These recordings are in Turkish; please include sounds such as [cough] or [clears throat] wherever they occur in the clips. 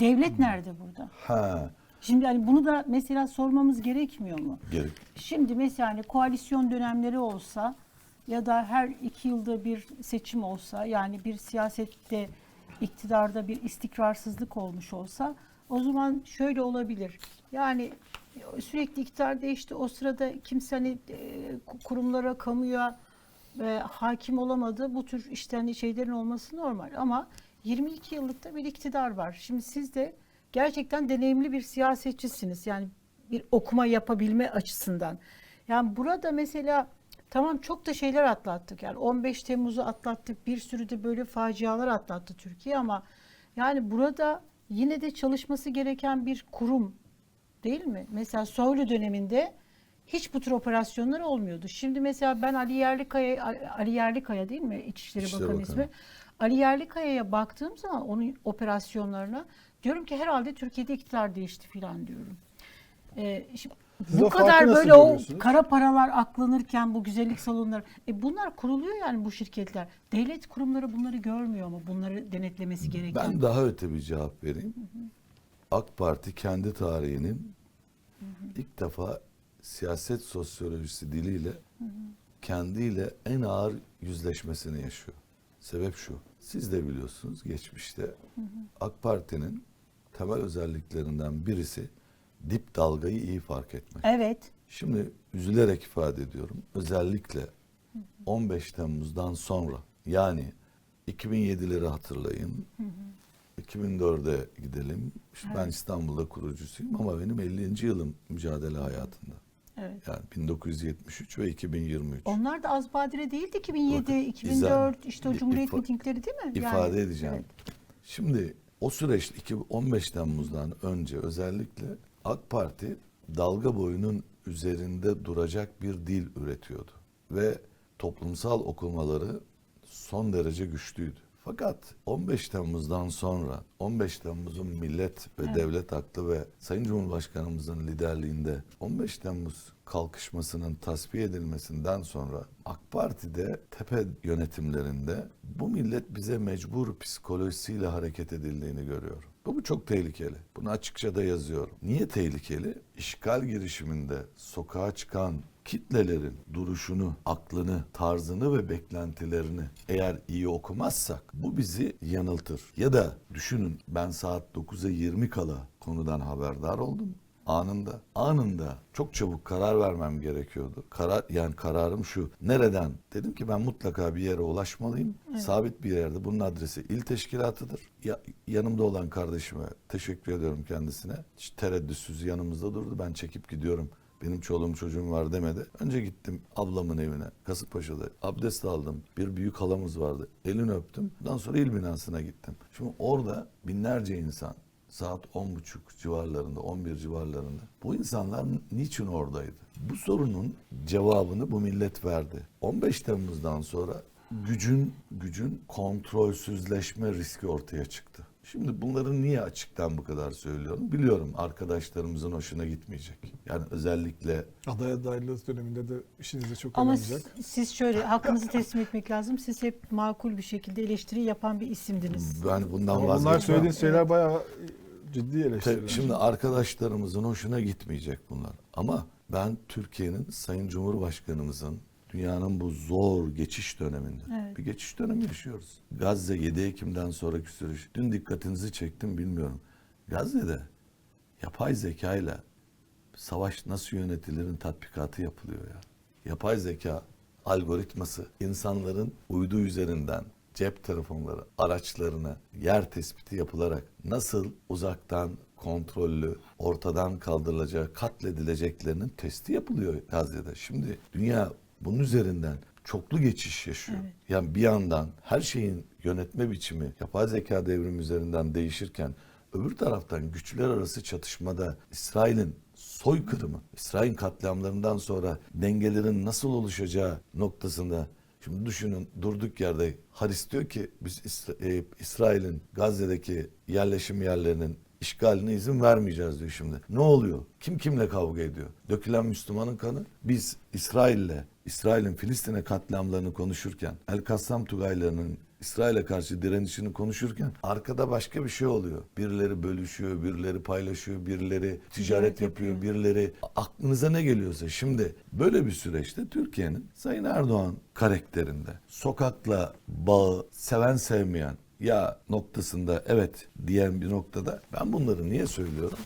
devlet nerede burada? Ha, Şimdi hani bunu da mesela sormamız gerekmiyor mu? gerek. Şimdi mesela hani koalisyon dönemleri olsa ya da her iki yılda bir seçim olsa yani bir siyasette iktidarda bir istikrarsızlık olmuş olsa o zaman şöyle olabilir. Yani sürekli iktidar değişti. O sırada kimse hani e, kurumlara, kamuya e, hakim olamadı. Bu tür işte hani şeylerin olması normal ama 22 yıllıkta bir iktidar var. Şimdi siz de gerçekten deneyimli bir siyasetçisiniz. Yani bir okuma yapabilme açısından. Yani burada mesela tamam çok da şeyler atlattık. Yani 15 Temmuz'u atlattık. Bir sürü de böyle facialar atlattı Türkiye ama yani burada yine de çalışması gereken bir kurum değil mi? Mesela Soylu döneminde hiç bu tür operasyonlar olmuyordu. Şimdi mesela ben Ali Yerlikaya Ali Yerlikaya değil mi? İçişleri İçişleri Bakanı Bakanı. ismi. Ali Yerlikaya'ya baktığım zaman onun operasyonlarına diyorum ki herhalde Türkiye'de iktidar değişti filan diyorum. Ee, şimdi Siz bu kadar böyle o kara paralar aklanırken bu güzellik salonları e bunlar kuruluyor yani bu şirketler. Devlet kurumları bunları görmüyor mu? Bunları denetlemesi gereken. Ben daha öte bir cevap vereyim. AK Parti kendi tarihinin ilk defa siyaset sosyolojisi diliyle kendiyle en ağır yüzleşmesini yaşıyor. Sebep şu. Siz de biliyorsunuz geçmişte AK Parti'nin temel özelliklerinden birisi dip dalgayı iyi fark etmek. Evet. Şimdi üzülerek ifade ediyorum. Özellikle 15 Temmuz'dan sonra yani 2007'leri hatırlayın. 2004'e gidelim. İşte Ben İstanbul'da kurucusuyum ama benim 50. yılım mücadele hayatında. Evet. Yani 1973 ve 2023. Onlar da az badire değildi 2007, Bakın, 2004 izah- işte o Cumhuriyet ifa- mitingleri değil mi? ifade edeceğim. evet. Şimdi o süreçte iki- 15 Temmuz'dan önce özellikle AK Parti dalga boyunun üzerinde duracak bir dil üretiyordu. Ve toplumsal okumaları son derece güçlüydü. Fakat 15 Temmuz'dan sonra 15 Temmuz'un millet ve Evet. devlet aklı ve Sayın Cumhurbaşkanımızın liderliğinde 15 Temmuz kalkışmasının tasfiye edilmesinden sonra AK Parti'de tepe yönetimlerinde bu millet bize mecbur psikolojisiyle hareket edildiğini görüyorum. Bu, bu çok tehlikeli. Bunu açıkça da yazıyorum. Niye tehlikeli? İşgal girişiminde sokağa çıkan kitlelerin duruşunu, aklını, tarzını ve beklentilerini eğer iyi okumazsak bu bizi yanıltır. Ya da düşünün ben saat 9'a 20 kala konudan haberdar oldum. Anında, anında çok çabuk karar vermem gerekiyordu. Karar yani kararım şu. Nereden? Dedim ki ben mutlaka bir yere ulaşmalıyım. Sabit bir yerde. Bunun adresi il teşkilatıdır. Ya, yanımda olan kardeşime teşekkür ediyorum kendisine. Hiç tereddütsüz yanımızda durdu. Ben çekip gidiyorum benim çoluğum çocuğum var demedi. Önce gittim ablamın evine Kasımpaşa'da abdest aldım. Bir büyük halamız vardı. Elini öptüm. Ondan sonra il binasına gittim. Şimdi orada binlerce insan saat 10.30 civarlarında 11 civarlarında. Bu insanlar niçin oradaydı? Bu sorunun cevabını bu millet verdi. 15 Temmuz'dan sonra gücün gücün kontrolsüzleşme riski ortaya çıktı. Şimdi bunları niye açıktan bu kadar söylüyorum? Biliyorum arkadaşlarımızın hoşuna gitmeyecek. Yani özellikle Aday adaylığı döneminde de işinize çok Ama önemli. siz, siz şöyle hakkınızı teslim etmek lazım. Siz hep makul bir şekilde eleştiri yapan bir isimdiniz. ben bundan Ama bunlar vazgeçmem. söylediğiniz şeyler bayağı ciddi eleştiriler. Şimdi arkadaşlarımızın hoşuna gitmeyecek bunlar. Ama ben Türkiye'nin Sayın Cumhurbaşkanımızın dünyanın bu zor geçiş döneminde Evet. bir geçiş dönemi yaşıyoruz. Gazze 7 Ekim'den sonraki süreç. Dün dikkatinizi çektim bilmiyorum. Gazze'de yapay zekayla savaş nasıl yönetilirin tatbikatı yapılıyor ya. Yapay zeka algoritması insanların uydu üzerinden cep telefonları, araçlarına yer tespiti yapılarak nasıl uzaktan kontrollü, ortadan kaldırılacak, katledileceklerinin testi yapılıyor Gazze'de. Şimdi dünya bunun üzerinden çoklu geçiş yaşıyor. Evet. Yani bir yandan her şeyin yönetme biçimi yapay zeka devrimi üzerinden değişirken öbür taraftan güçler arası çatışmada İsrail'in soykırımı, İsrail katliamlarından sonra dengelerin nasıl oluşacağı noktasında Şimdi düşünün durduk yerde Haris diyor ki biz İsra- e, İsrail'in Gazze'deki yerleşim yerlerinin işgaline izin vermeyeceğiz diyor şimdi. Ne oluyor? Kim kimle kavga ediyor? Dökülen Müslümanın kanı. Biz İsrail'le, İsrail'in Filistin'e katliamlarını konuşurken El Kassam Tugaylarının İsrail'e karşı direnişini konuşurken arkada başka bir şey oluyor. Birileri bölüşüyor, birileri paylaşıyor, birileri ticaret yapıyor. birileri aklınıza ne geliyorsa. Şimdi böyle bir süreçte Türkiye'nin Sayın Erdoğan karakterinde sokakla bağı seven sevmeyen ya noktasında evet diyen bir noktada ben bunları niye söylüyorum?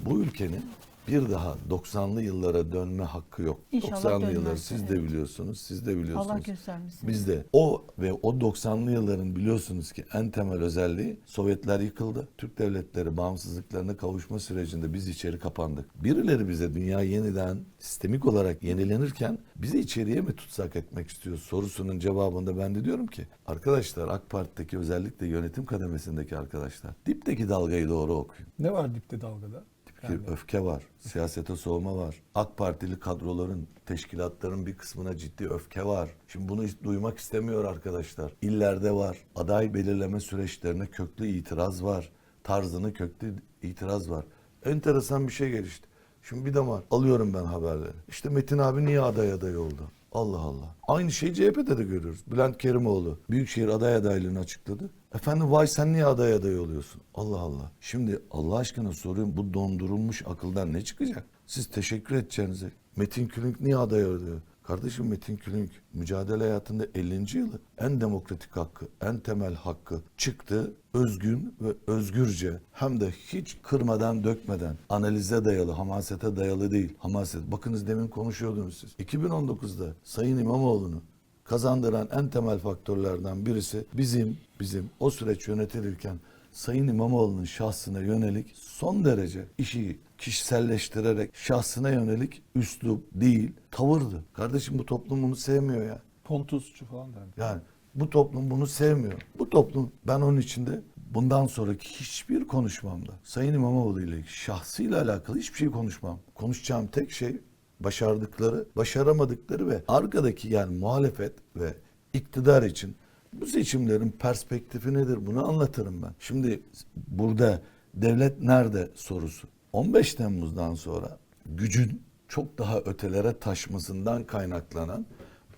Bu ülkenin bir daha 90'lı yıllara dönme hakkı yok. İnşallah 90'lı dönmez, yılları siz de evet. biliyorsunuz, siz de biliyorsunuz. Allah göstermesin. Biz de o ve o 90'lı yılların biliyorsunuz ki en temel özelliği Sovyetler yıkıldı. Türk devletleri bağımsızlıklarına kavuşma sürecinde biz içeri kapandık. Birileri bize dünya yeniden sistemik olarak yenilenirken bizi içeriye mi tutsak etmek istiyor sorusunun cevabında ben de diyorum ki arkadaşlar AK Parti'deki özellikle yönetim kademesindeki arkadaşlar dipteki dalgayı doğru okuyun. Ne var dipte dalgada? Bir öfke var, siyasete soğuma var. AK Partili kadroların, teşkilatların bir kısmına ciddi öfke var. Şimdi bunu duymak istemiyor arkadaşlar. İllerde var. Aday belirleme süreçlerine köklü itiraz var. Tarzını köklü itiraz var. Enteresan bir şey gelişti. Şimdi bir damar alıyorum ben haberleri. İşte Metin abi niye aday aday oldu? Allah Allah. Aynı şeyi CHP'de de görüyoruz. Bülent Kerimoğlu Büyükşehir aday adaylığını açıkladı. Efendim vay sen niye aday aday oluyorsun? Allah Allah. Şimdi Allah aşkına soruyorum bu dondurulmuş akıldan ne çıkacak? Siz teşekkür edeceğinize. Metin Külünk niye aday oluyor? Kardeşim Metin Külünk mücadele hayatında 50. yılı en demokratik hakkı, en temel hakkı çıktı. Özgün ve özgürce hem de hiç kırmadan dökmeden analize dayalı, hamasete dayalı değil. Hamaset. Bakınız demin konuşuyordunuz siz. 2019'da Sayın İmamoğlu'nu kazandıran en temel faktörlerden birisi bizim bizim o süreç yönetilirken Sayın İmamoğlu'nun şahsına yönelik son derece işi kişiselleştirerek şahsına yönelik üslup değil tavırdı. Kardeşim bu toplum bunu sevmiyor ya. Pontusçu falan derdi. Yani bu toplum bunu sevmiyor. Bu toplum ben onun içinde bundan sonraki hiçbir konuşmamda Sayın İmamoğlu ile şahsıyla alakalı hiçbir şey konuşmam. Konuşacağım tek şey başardıkları, başaramadıkları ve arkadaki yani muhalefet ve iktidar için bu seçimlerin perspektifi nedir bunu anlatırım ben. Şimdi burada devlet nerede sorusu. 15 Temmuz'dan sonra gücün çok daha ötelere taşmasından kaynaklanan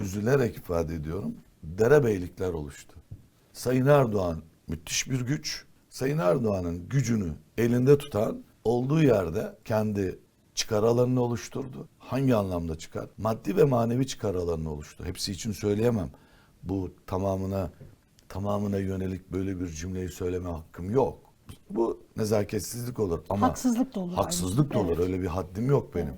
üzülerek ifade ediyorum derebeylikler oluştu. Sayın Erdoğan müthiş bir güç. Sayın Erdoğan'ın gücünü elinde tutan olduğu yerde kendi çıkar alanını oluşturdu. Hangi anlamda çıkar? Maddi ve manevi çıkar alanını oluştu. Hepsi için söyleyemem. Bu tamamına tamamına yönelik böyle bir cümleyi söyleme hakkım yok. Bu nezaketsizlik olur ama Haksızlık da olur Haksızlık da olur. Evet. Öyle bir haddim yok benim.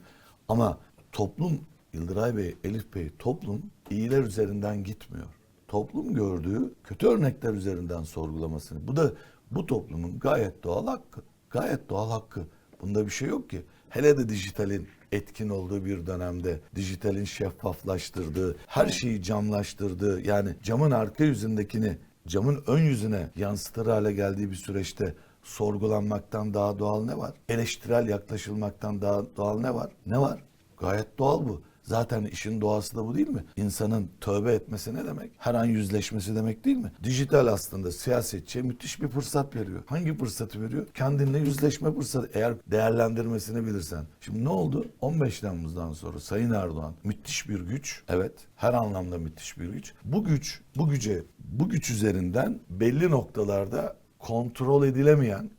Ama toplum Yıldıray Bey, Elif Bey toplum iyiler üzerinden gitmiyor. Toplum gördüğü kötü örnekler üzerinden sorgulamasını. Bu da bu toplumun gayet doğal hakkı. Gayet doğal hakkı. Bunda bir şey yok ki. Hele de dijitalin etkin olduğu bir dönemde dijitalin şeffaflaştırdığı, her şeyi camlaştırdığı yani camın arka yüzündekini camın ön yüzüne yansıtır hale geldiği bir süreçte sorgulanmaktan daha doğal ne var? Eleştirel yaklaşılmaktan daha doğal ne var? Ne var? Gayet doğal bu. Zaten işin doğası da bu değil mi? İnsanın tövbe etmesi ne demek? Her an yüzleşmesi demek değil mi? Dijital aslında siyasetçiye müthiş bir fırsat veriyor. Hangi fırsatı veriyor? Kendinle yüzleşme fırsatı. Eğer değerlendirmesini bilirsen. Şimdi ne oldu? 15 Temmuz'dan sonra Sayın Erdoğan müthiş bir güç. Evet. Her anlamda müthiş bir güç. Bu güç, bu güce, bu güç üzerinden belli noktalarda kontrol edilemeyen,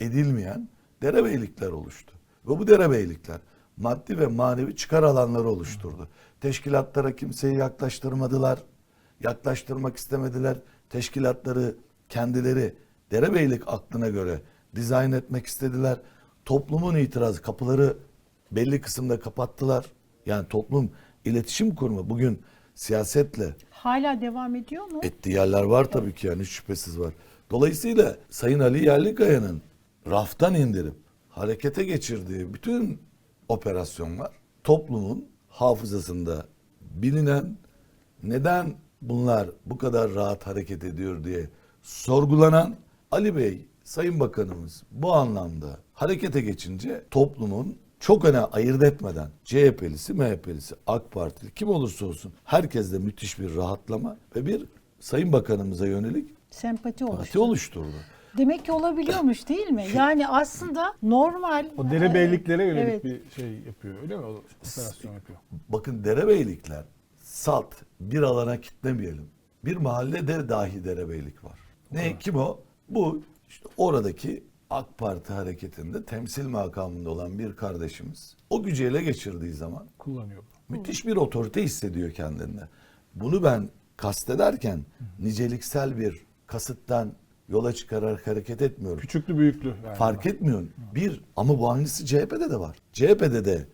edilmeyen derebeylikler oluştu. Ve bu derebeylikler maddi ve manevi çıkar alanları oluşturdu. Teşkilatlara kimseyi yaklaştırmadılar. Yaklaştırmak istemediler. Teşkilatları kendileri derebeylik aklına göre dizayn etmek istediler. Toplumun itirazı kapıları belli kısımda kapattılar. Yani toplum iletişim kurma bugün siyasetle Hala devam ediyor mu? ettiği yerler var tabii ki yani hiç şüphesiz var. Dolayısıyla Sayın Ali Yerlikaya'nın raftan indirip harekete geçirdiği bütün operasyonlar toplumun hafızasında bilinen neden bunlar bu kadar rahat hareket ediyor diye sorgulanan Ali Bey, Sayın Bakanımız bu anlamda harekete geçince toplumun çok öne ayırt etmeden CHP'lisi, MHP'lisi, AK Partili kim olursa olsun herkeste müthiş bir rahatlama ve bir Sayın Bakanımıza yönelik Sempati parti oluştu. oluşturdu. Demek ki olabiliyormuş değil mi? Yani aslında normal. O derebeyliklere yönelik Evet. bir şey yapıyor öyle mi? O operasyon yapıyor. Bakın derebeylikler salt bir alana kitlemeyelim. bir mahallede dahi derebeylik var. Ne kim o? Bu işte oradaki AK Parti hareketinde temsil makamında olan bir kardeşimiz. O gücü ele geçirdiği zaman Kullanıyor. müthiş bir otorite hissediyor kendinde. Bunu ben kastederken niceliksel bir kasıttan yola çıkararak hareket etmiyorum. Küçüklü büyüklü. Yani. Fark etmiyor. Bir ama bu aynısı CHP'de de var. CHP'de de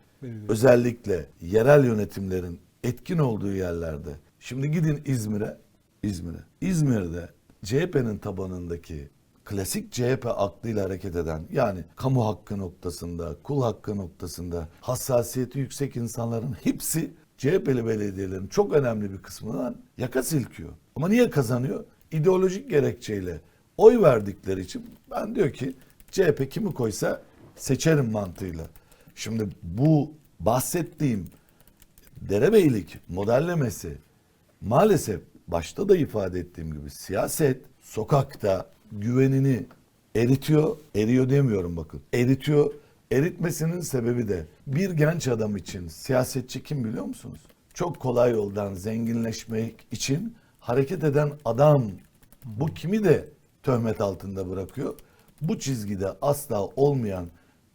özellikle yerel yönetimlerin etkin olduğu yerlerde. Şimdi gidin İzmir'e. İzmir'e. İzmir'de CHP'nin tabanındaki klasik CHP aklıyla hareket eden yani kamu hakkı noktasında, kul hakkı noktasında hassasiyeti yüksek insanların hepsi CHP'li belediyelerin çok önemli bir kısmından yaka silkiyor. Ama niye kazanıyor? İdeolojik gerekçeyle oy verdikleri için ben diyor ki CHP kimi koysa seçerim mantığıyla. Şimdi bu bahsettiğim derebeylik modellemesi maalesef başta da ifade ettiğim gibi siyaset sokakta güvenini eritiyor, eriyor demiyorum bakın. Eritiyor. Eritmesinin sebebi de bir genç adam için siyasetçi kim biliyor musunuz? Çok kolay yoldan zenginleşmek için hareket eden adam. Bu kimi de töhmet altında bırakıyor. Bu çizgide asla olmayan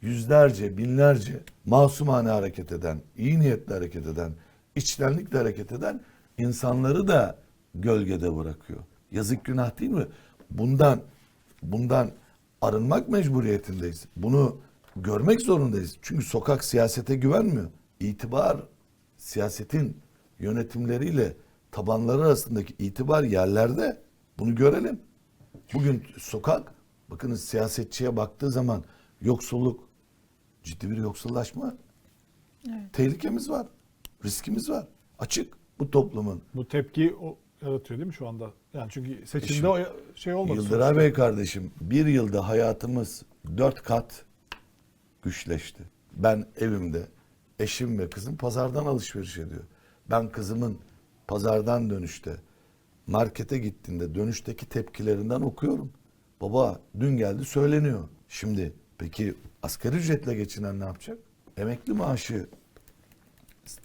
yüzlerce, binlerce masumane hareket eden, iyi niyetle hareket eden, içtenlikle hareket eden insanları da gölgede bırakıyor. Yazık günah değil mi? Bundan bundan arınmak mecburiyetindeyiz. Bunu görmek zorundayız. Çünkü sokak siyasete güvenmiyor. İtibar siyasetin yönetimleriyle tabanları arasındaki itibar yerlerde. Bunu görelim. Bugün sokak bakınız siyasetçiye baktığı zaman yoksulluk ciddi bir yoksullaşma Evet. tehlikemiz var. Riskimiz var. Açık bu toplumun. Bu tepki o yaratıyor değil mi şu anda? Yani çünkü seçimde Şimdi- o şey olmadı. Yıldıray sonuçta. Bey kardeşim bir yılda hayatımız dört kat güçleşti. Ben evimde eşim ve kızım pazardan alışveriş ediyor. Ben kızımın pazardan dönüşte markete gittiğinde dönüşteki tepkilerinden okuyorum. Baba dün geldi söyleniyor. Şimdi peki asgari ücretle geçinen ne yapacak? Emekli maaşı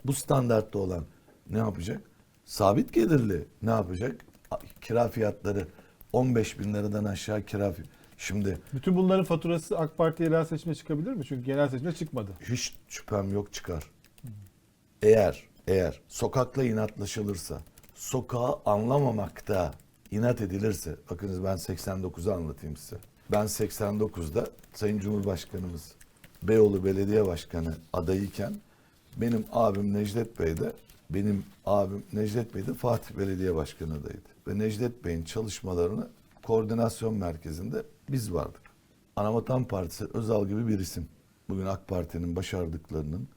bu standartta olan ne yapacak? Sabit gelirli ne yapacak? Kira fiyatları 15 bin liradan aşağı kira Şimdi Bütün bunların faturası AK Parti yerel seçime çıkabilir mi? Çünkü genel seçime çıkmadı. hiç şüphem yok çıkar. Eğer eğer sokakla inatlaşılırsa, sokağı anlamamakta inat edilirse, bakınız ben 89'u anlatayım size. Ben 89'da Sayın Cumhurbaşkanımız Beyoğlu Belediye Başkanı adayıyken benim abim Necdet Bey de benim abim Necdet Bey de Fatih Belediye Başkanı adayıydı. Ve Necdet Bey'in çalışmalarını koordinasyon merkezinde biz vardık. Anavatan Partisi Özal gibi bir isim. Bugün AK Parti'nin başardıklarının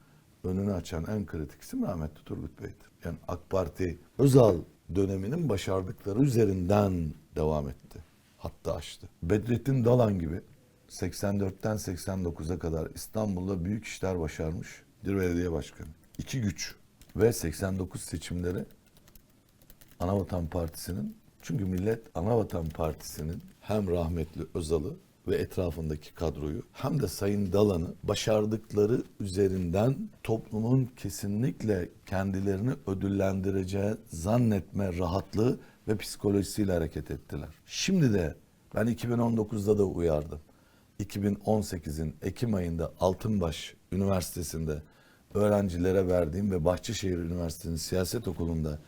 önünü açan en kritik isim rahmetli Turgut Bey'di. Yani AK Parti Özal döneminin başardıkları üzerinden devam etti. Hatta açtı. Bedrettin Dalan gibi 84'ten 89'a kadar İstanbul'da büyük işler başarmış bir belediye başkanı. İki güç ve 89 seçimleri Anavatan Partisi'nin çünkü millet Anavatan Partisi'nin hem rahmetli Özal'ı ve etrafındaki kadroyu hem de Sayın Dalan'ı başardıkları üzerinden toplumun kesinlikle kendilerini ödüllendireceği zannetme rahatlığı ve psikolojisiyle hareket ettiler. Şimdi de ben 2019'da da uyardım. 2018'in Ekim ayında Altınbaş Üniversitesi'nde öğrencilere verdiğim ve Bahçeşehir Üniversitesi'nin siyaset okulunda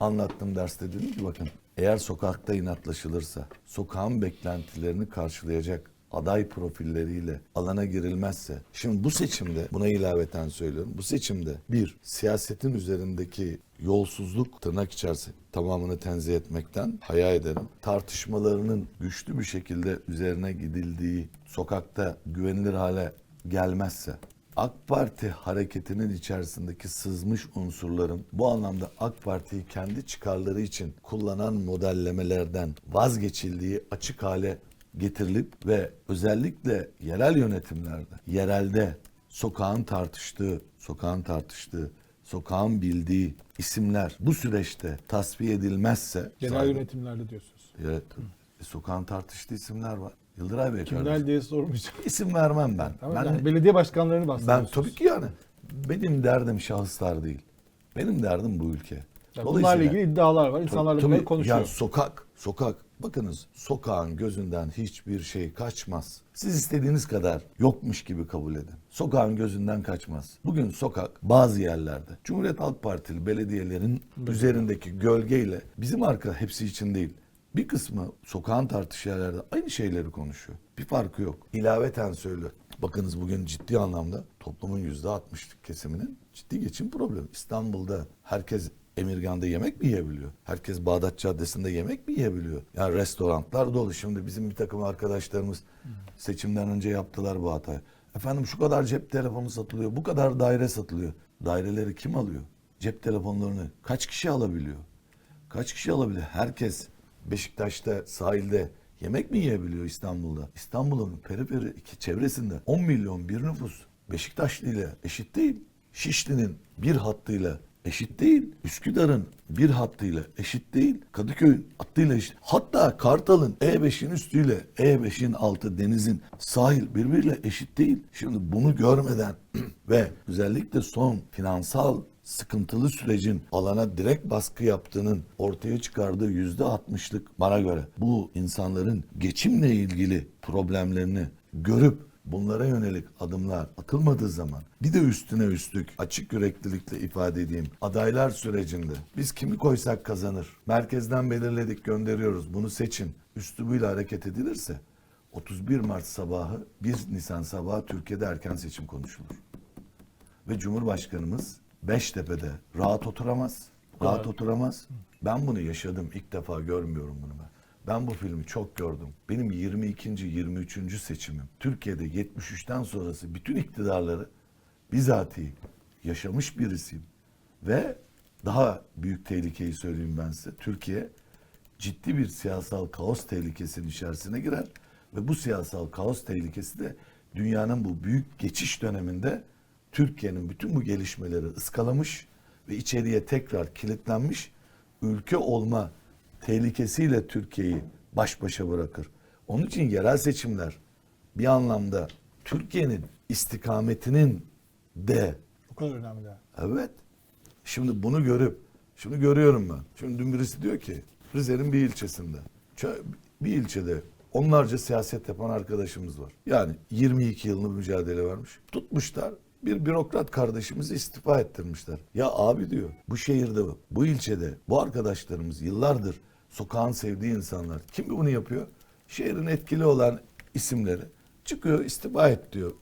anlattığım derste dedim ki bakın eğer sokakta inatlaşılırsa, sokağın beklentilerini karşılayacak aday profilleriyle alana girilmezse, şimdi bu seçimde buna ilaveten söylüyorum, bu seçimde bir, siyasetin üzerindeki yolsuzluk tırnak içerisinde tamamını tenzih etmekten haya ederim. Tartışmalarının güçlü bir şekilde üzerine gidildiği sokakta güvenilir hale gelmezse, AK Parti hareketinin içerisindeki sızmış unsurların bu anlamda AK Parti'yi kendi çıkarları için kullanan modellemelerden vazgeçildiği açık hale getirilip ve özellikle yerel yönetimlerde, yerelde sokağın tartıştığı, sokağın tartıştığı, sokağın bildiği isimler bu süreçte tasfiye edilmezse Genel yönetimlerde diyorsunuz. Evet. E, sokağın tartıştığı isimler var. Yıldıray Bey Kimler kardeşim. diye sormayacağım. İsim vermem ben. Tamam, ben yani belediye başkanlarını ben bahsediyorsunuz. tabii ki yani benim derdim şahıslar değil. Benim derdim bu ülke. Yani bunlarla ilgili iddialar var. İnsanlar da Tabii, bunları konuşuyor. Yani sokak, sokak. Bakınız sokağın gözünden hiçbir şey kaçmaz. Siz istediğiniz kadar yokmuş gibi kabul edin. Sokağın gözünden kaçmaz. Bugün sokak bazı yerlerde Cumhuriyet Halk Partili belediyelerin üzerindeki gölgeyle bizim arka hepsi için değil. Bir kısmı sokağın tartıştığı yerlerde aynı şeyleri konuşuyor. Bir farkı yok. İlaveten söylüyor. Bakınız bugün ciddi anlamda toplumun yüzde 60'lık kesiminin ciddi geçim problemi. İstanbul'da herkes Emirgan'da yemek mi yiyebiliyor? Herkes Bağdat Caddesi'nde yemek mi yiyebiliyor? Yani restoranlar dolu. Şimdi bizim bir takım arkadaşlarımız seçimden önce yaptılar bu hatayı. Efendim şu kadar cep telefonu satılıyor, bu kadar daire satılıyor. Daireleri kim alıyor? Cep telefonlarını kaç kişi alabiliyor? Kaç kişi alabilir? Herkes Beşiktaş'ta sahilde yemek mi yiyebiliyor İstanbul'da? İstanbul'un periferi iki çevresinde 10 milyon bir nüfus Beşiktaşlı ile eşit değil. Şişli'nin bir hattıyla eşit değil. Üsküdar'ın bir hattıyla eşit değil. Kadıköy'ün hattıyla eşit. Hatta Kartal'ın E5'in üstüyle E5'in altı denizin sahil birbiriyle eşit değil. Şimdi bunu görmeden [clears throat] ve özellikle son finansal sıkıntılı sürecin alana direkt baskı yaptığının ortaya çıkardığı yüzde altmışlık bana göre bu insanların geçimle ilgili problemlerini görüp bunlara yönelik adımlar atılmadığı zaman bir de üstüne üstlük açık yüreklilikle ifade edeyim. Adaylar sürecinde biz kimi koysak kazanır. Merkezden belirledik gönderiyoruz. Bunu seçin. Üslubuyla hareket edilirse 31 Mart sabahı 1 Nisan sabahı Türkiye'de erken seçim konuşulur. Ve Cumhurbaşkanımız Beştepe'de rahat oturamaz. Rahat oturamaz. Ben bunu yaşadım. İlk defa görmüyorum bunu ben. Ben bu filmi çok gördüm. Benim 22. 23. seçimim. Türkiye'de 73'ten sonrası bütün iktidarları bizatihi yaşamış birisiyim. Ve daha büyük tehlikeyi söyleyeyim ben size. Türkiye ciddi bir siyasal kaos tehlikesinin içerisine girer ve bu siyasal kaos tehlikesi de dünyanın bu büyük geçiş döneminde Türkiye'nin bütün bu gelişmeleri ıskalamış ve içeriye tekrar kilitlenmiş ülke olma tehlikesiyle Türkiye'yi baş başa bırakır. Onun için yerel seçimler bir anlamda Türkiye'nin istikametinin de Bu kadar önemli. Evet. Şimdi bunu görüp, şimdi görüyorum ben. Şimdi dün birisi diyor ki Rize'nin bir ilçesinde, bir ilçede onlarca siyaset yapan arkadaşımız var. Yani 22 yılını mücadele vermiş. Tutmuşlar bir bürokrat kardeşimizi istifa ettirmişler. Ya abi diyor bu şehirde bu ilçede bu arkadaşlarımız yıllardır sokağın sevdiği insanlar. Kim bunu yapıyor? Şehrin etkili olan isimleri çıkıyor istifa et diyor.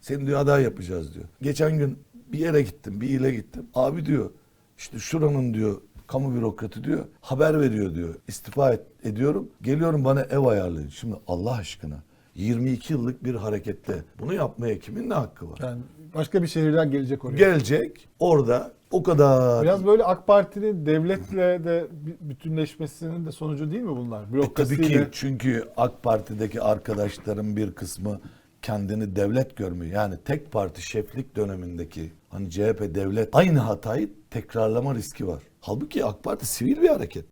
Seni diyor aday yapacağız diyor. Geçen gün bir yere gittim, bir ile gittim. Abi diyor işte şuranın diyor kamu bürokratı diyor haber veriyor diyor. İstifa et- ediyorum. Geliyorum bana ev ayarlayın. Şimdi Allah aşkına 22 yıllık bir harekette bunu yapmaya kimin ne hakkı var? Yani başka bir şehirden gelecek oraya. Gelecek orada o kadar Biraz böyle AK Parti'nin devletle de bütünleşmesinin de sonucu değil mi bunlar? E tabii ki çünkü AK Parti'deki arkadaşların bir kısmı kendini devlet görmüyor. Yani tek parti şeflik dönemindeki hani CHP devlet aynı hatayı tekrarlama riski var. Halbuki AK Parti sivil bir hareket.